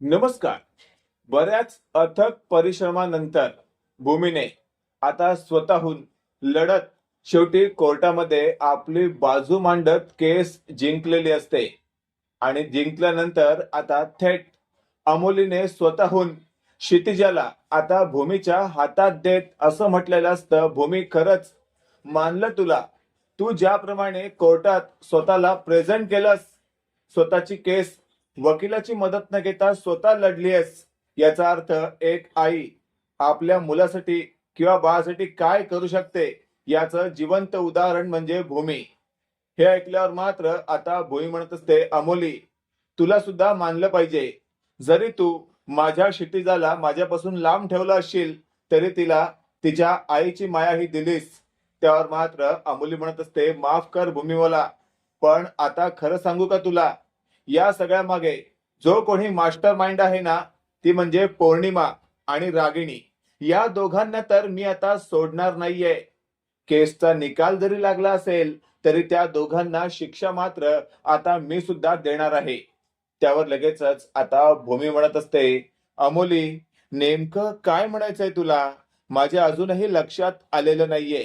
नमस्कार. बऱ्याच अथक परिश्रमानंतर भूमीने आता स्वतःहून लढत शेवटी कोर्टामध्ये आपली बाजू मांडत केस जिंकलेली असते. आणि जिंकल्यानंतर आता थेट अमोलीने स्वतःहून क्षितिजाला आता भूमीच्या हातात देत असं म्हटलेलं असतं. भूमी खरंच मानलं तुला? तू ज्याप्रमाणे कोर्टात स्वतःला प्रेझेंट केलंस स्वतःची केस वकिलाची मदत न घेता स्वतः लढलीयस याचा अर्थ एक आई आपल्या मुलासाठी किंवा बाळासाठी काय करू शकते याचं जिवंत उदाहरण म्हणजे भूमी. हे ऐकल्यावर मात्र आता भूमी म्हणत असते अमोली तुला सुद्धा मानलं पाहिजे. जरी तू माझ्या क्षितिजाला माझ्यापासून लांब ठेवलं असशील तरी तिला तिच्या आईची माया ही दिलीस. त्यावर मात्र अमोली म्हणत असते माफ कर भूमी पण आता खरं सांगू का तुला? या सगळ्या मागे जो कोणी मास्टर माइंड आहे ना ती म्हणजे पौर्णिमा आणि रागिणी. या दोघांना तर मी आता सोडणार नाहीये. केसचा निकाल जरी लागला असेल तरी त्या दोघांना शिक्षा मात्र आता मी सुद्धा देणार आहे. त्यावर लगेचच आता भूमी म्हणत असते अमोली नेमकं काय म्हणायचंय तुला? माझ्या अजूनही लक्षात आलेलं नाहीये.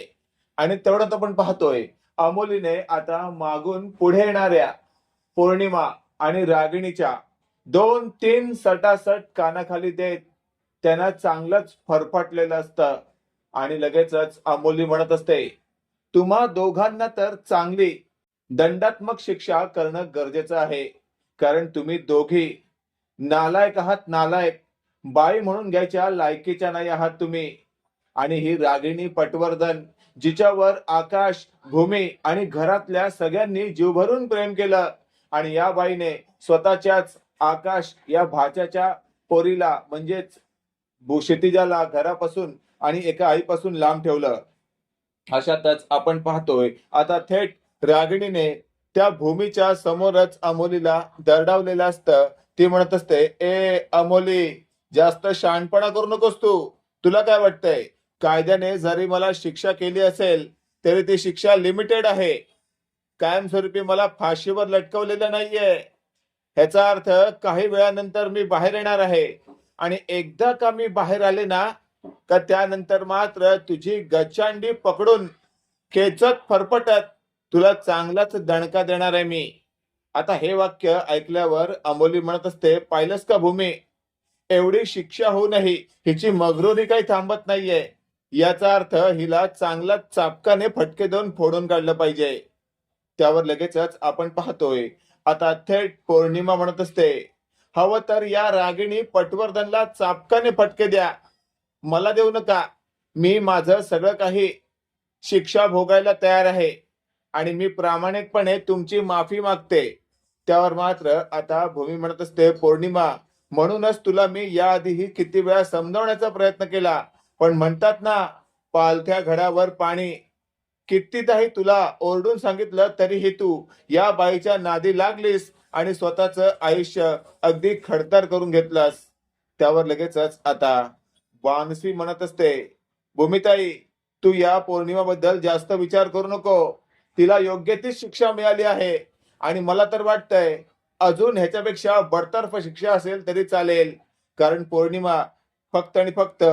आणि तेवढं आपण पाहतोय अमोलीने आता मागून पुढे येणाऱ्या पौर्णिमा आणि रागिणीच्या दोन तीन सटासट कानाखाली देत त्यांना चांगलंच फरफटलेलं असतं. आणि लगेचच अमोली म्हणत असते तुम्हा दोघांना तर चांगली दंडात्मक शिक्षा करणं गरजेचं आहे. कारण तुम्ही दोघी नालायक आहात नालायक. बाई म्हणून घ्यायच्या लायकीच्या नाही आहात तुम्ही. आणि ही रागिणी पटवर्धन जिच्यावर आकाश भूमी आणि घरातल्या सगळ्यांनी जीवभरून प्रेम केलं आणि या बाईने स्वतःच्याच आकाश या भाच्याच्या पोरीला म्हणजेच भूषितिजाला घरापासून आणि एका आईपासून लांब ठेवलं. अशातच आपण पाहतोय आता थेट रागिणीने त्या भूमीच्या समोरच अमोलीला दरडावलेलं असतं. ती म्हणत असते ए अमोली जास्त शहाणपणा करू नकोस तू. तुला काय वाटतंय? कायद्याने जरी मला शिक्षा केली असेल तरी ती शिक्षा लिमिटेड आहे. कायमस्वरूपी मला फाशीवर लटकवलेलं नाहीये. ह्याचा अर्थ काही वेळानंतर मी बाहेर येणार आहे. आणि एकदा का मी बाहेर आले ना का त्यानंतर मात्र तुझी गचांडी पकडून खेचत फरफटत तुला चांगलाच दणका देणार आहे मी. आता हे वाक्य ऐकल्यावर अमोली म्हणत असते पाहिलंस का भूमी? एवढी शिक्षा होऊनही हिची मगरुरी काही थांबत नाहीये. याचा अर्थ हिला चांगला चापकाने फटके देऊन फोडून काढलं पाहिजे. त्यावर लगेचच आपण पाहतोय. आता थेट पौर्णिमा म्हणत असते. हवं तर या रागिणी पटवर्धनला चापकाने फटके द्या. मला देऊ नका. मी माझं सगळं काही शिक्षा भोगायला तयार आहे. आणि मी प्रामाणिकपणे तुमची माफी मागते. त्यावर मात्र आता भूमी म्हणत असते पौर्णिमा म्हणूनच तुला मी याआधीही किती वेळा समजावण्याचा प्रयत्न केला. पण म्हणतात ना पालथ्या घडावर पाणी कितीदाही तुला ओरडून सांगितलं तरीही तू. या बाईच्या नादी लागलीस आणि स्वतःच आयुष्य अगदी खडतर करून घेतलंस. त्यावर लगेचच आता वानसी म्हणत असते भूमिताई तू या पौर्णिमाबद्दल जास्त विचार करू नको. तिला योग्य ती शिक्षा मिळाली आहे आणि मला तर वाटतंय अजून ह्याच्यापेक्षा बडतर्फ शिक्षा असेल तरी चालेल. कारण पौर्णिमा फक्त आणि फक्त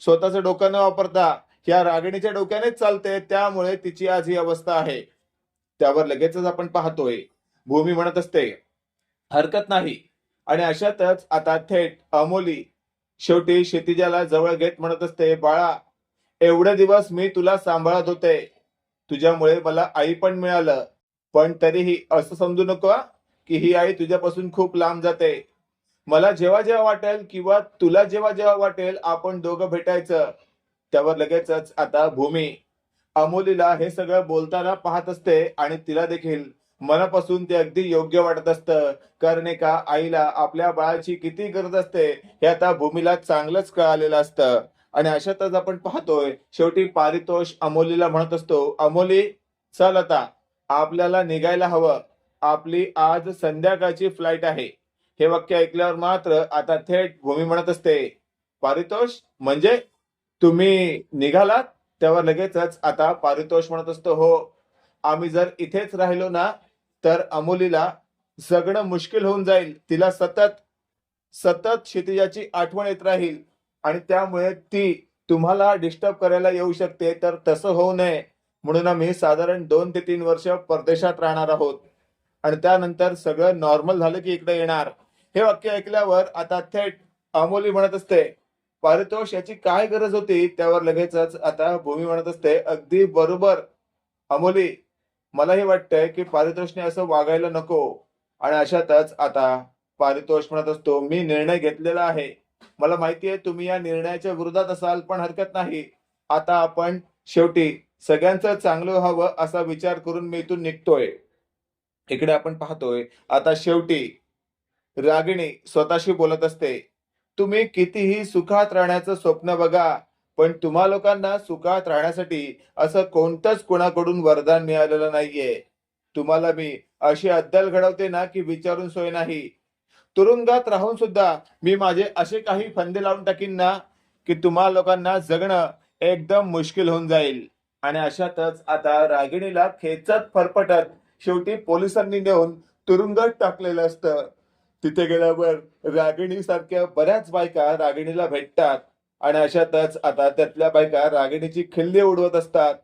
स्वतःचं डोकं न वापरता या रागिणीच्या डोक्यानेच चालते त्यामुळे तिची आज ही अवस्था आहे. त्यावर लगेचच आपण पाहतोय. भूमी म्हणत असते हरकत नाही. आणि अशातच आता थेट अमोली शेवटी शेतीजाला जवळ घेत म्हणत असते बाळा एवढे दिवस मी तुला सांभाळत होते. तुझ्यामुळे मला आई पण मिळालं. पण तरीही असं समजू नको की ही आई तुझ्यापासून खूप लांब जाते. मला जेव्हा जेव्हा वाटेल किंवा तुला जेव्हा जेव्हा वाटेल आपण दोघं भेटायचं. त्यावर लगेचच आता भूमी अमोलीला हे सगळं बोलताना पाहत असते आणि तिला देखील मनापासून ते अगदी योग्य वाटत असतं. कारण एका आईला आपल्या बाळाची किती गरज असते हे आता भूमीला चांगलंच कळालेलं असतं. आणि अशातच आपण पाहतोय शेवटी पारितोष अमोलीला म्हणत असतो अमोली चल आता. आपल्याला निघायला हवं. आपली आज संध्याकाळची फ्लाईट आहे. हे वाक्य ऐकल्यावर मात्र आता थेट भूमी म्हणत असते पारितोष? म्हणजे तुम्ही निघालात तेव्हा लगेचच आता पारितोष म्हणत असतो हो आम्ही जर इथेच राहिलो ना तर अमोलीला जगणं मुश्किल होऊन जाईल. तिला सतत सतत क्षितिजाची आठवण येत राहील आणि त्यामुळे ती तुम्हाला डिस्टर्ब करायला येऊ शकते. तर तसं होऊ नये. म्हणून आम्ही साधारण दोन ते तीन वर्ष परदेशात राहणार आहोत. आणि त्यानंतर सगळं नॉर्मल झालं की इकडे येणार. हे वाक्य ऐकल्यावर आता थेट अमोली म्हणत असते पारितोष याची काय गरज होती? त्यावर लगेचच आता भूमी म्हणत असते अगदी बरोबर. अमोली मलाही वाटतंय की पारितोषने असं वागायला नको. आणि अशातच आता पारितोष म्हणत असतो मी निर्णय घेतलेला आहे. मला माहिती आहे तुम्ही या निर्णयाच्या विरोधात असाल पण हरकत नाही. आता आपण शेवटी सगळ्यांचं चांगलं व्हावं असा विचार करून मी इथून निघतोय. इकडे आपण पाहतोय आता शेवटी रागिणी स्वतःशी बोलत असते. तुम्ही कितीही सुखात राहण्याचं स्वप्न बघा पण तुम्हा लोकांना सुखात राहण्यासाठी असं कोणतंच कोणाकडून वरदान मिळालेलं नाहीये. तुम्हाला मी अशी अद्दल घडवते ना की विचारून सोय नाही. तुरुंगात राहून सुद्धा मी माझे असे काही फंदे लावून टाकीन ना की तुम्हा लोकांना जगणं एकदम मुश्किल होऊन जाईल. आणि अशातच आता रागिणीला खेचत फरफटत शेवटी पोलिसांनी नेऊन तुरुंगात टाकलेलं असतं. तिथे गेल्यावर रागिणी सारख्या बऱ्याच बायका रागिणीला भेटतात. आणि अशातच आता त्यातल्या बायका रागिणीची खिल्ली उडवत असतात.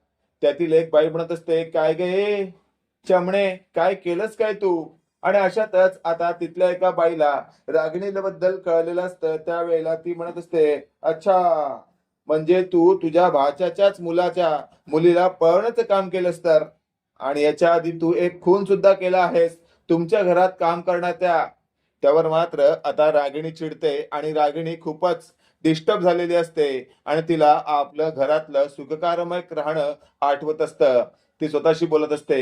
त्यातील एक बाई म्हणत असते काय गे चमणे काय केलंस काय तू? आणि अशातच आता तिथल्या एका बाईला रागिणीला बद्दल कळलेलं असतं. त्यावेळेला ती म्हणत असते अच्छा म्हणजे तू तुझ्या भाच्याच्याच मुलाच्या मुलीला पळवण्याचं काम केलंस तर? आणि याच्या आधी तू एक खून सुद्धा केला आहेस. तुमच्या घरात काम करण्याच्या त्यावर मात्र आता रागिणी चिडते आणि रागिणी खूपच डिस्टर्ब झालेली असते आणि तिला आपलं घरातलं सुखकारमय राहणं आठवत असतं. ती स्वतःशी बोलत असते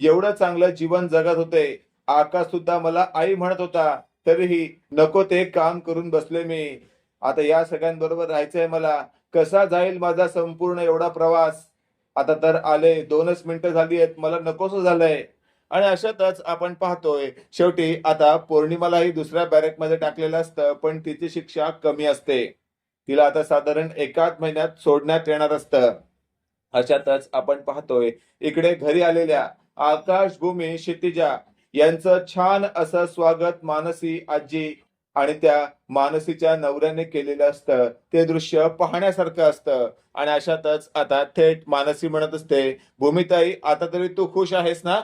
एवढं चांगलं जीवन जगत होते. आकाश सुद्धा मला आई म्हणत होता तरीही नको ते काम करून बसले मी. आता या सगळ्यांबरोबर राहायचंय मला. कसा जाईल माझा संपूर्ण एवढा प्रवास? आता तर आले दोनच मिनिटं झाली आहेत. मला नकोस झालंय. आणि अशातच आपण पाहतोय शेवटी आता पौर्णिमालाही दुसऱ्या बॅरेकमध्ये टाकलेलं असतं पण तिची शिक्षा कमी असते. तिला आता साधारण एकाच महिन्यात सोडण्यात येणार असतं. अशातच आपण पाहतोय इकडे घरी आलेल्या आकाश भूमी क्षितिजा यांचं छान असं स्वागत मानसी आजी आणि त्या मानसीच्या नवऱ्याने केलेलं असतं. ते दृश्य पाहण्यासारखं असतं. आणि अशातच आता थेट मानसी म्हणत असते भूमिताई आता तरी तू खुश आहेस ना?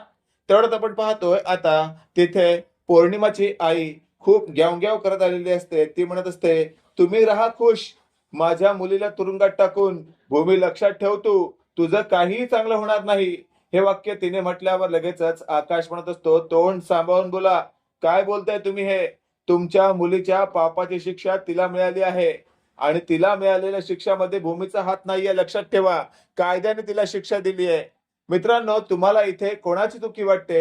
तेवढ्यात आपण पाहतोय आता तिथे पौर्णिमाची आई खूप ग्याव करत आलेली असते. ती म्हणत असते तुम्ही राहा खुश माझ्या मुलीला तुरुंगात टाकून भूमी लक्षात ठेवतो तुझं काहीही चांगलं होणार नाही. हे वाक्य तिने म्हटल्यावर लगेचच आकाश म्हणत असतो तोंड सांभाळून बोला काय बोलताय तुम्ही हे? तुमच्या मुलीच्या पापाची शिक्षा तिला मिळाली आहे आणि तिला मिळालेल्या शिक्षामध्ये भूमीचा हात नाहीये लक्षात ठेवा. कायद्याने तिला शिक्षा दिली आहे मित्रांनो तुम्हाला इथे कोणाची चुकी वाटते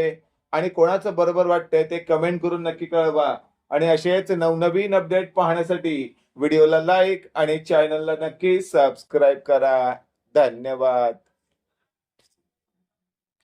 आणि कोणाचं बरोबर वाटतंय ते कमेंट करून नक्की कळवा. आणि असेच नवनवीन अपडेट पाहण्यासाठी व्हिडिओला लाईक आणि चॅनलला नक्की सबस्क्राईब करा. धन्यवाद.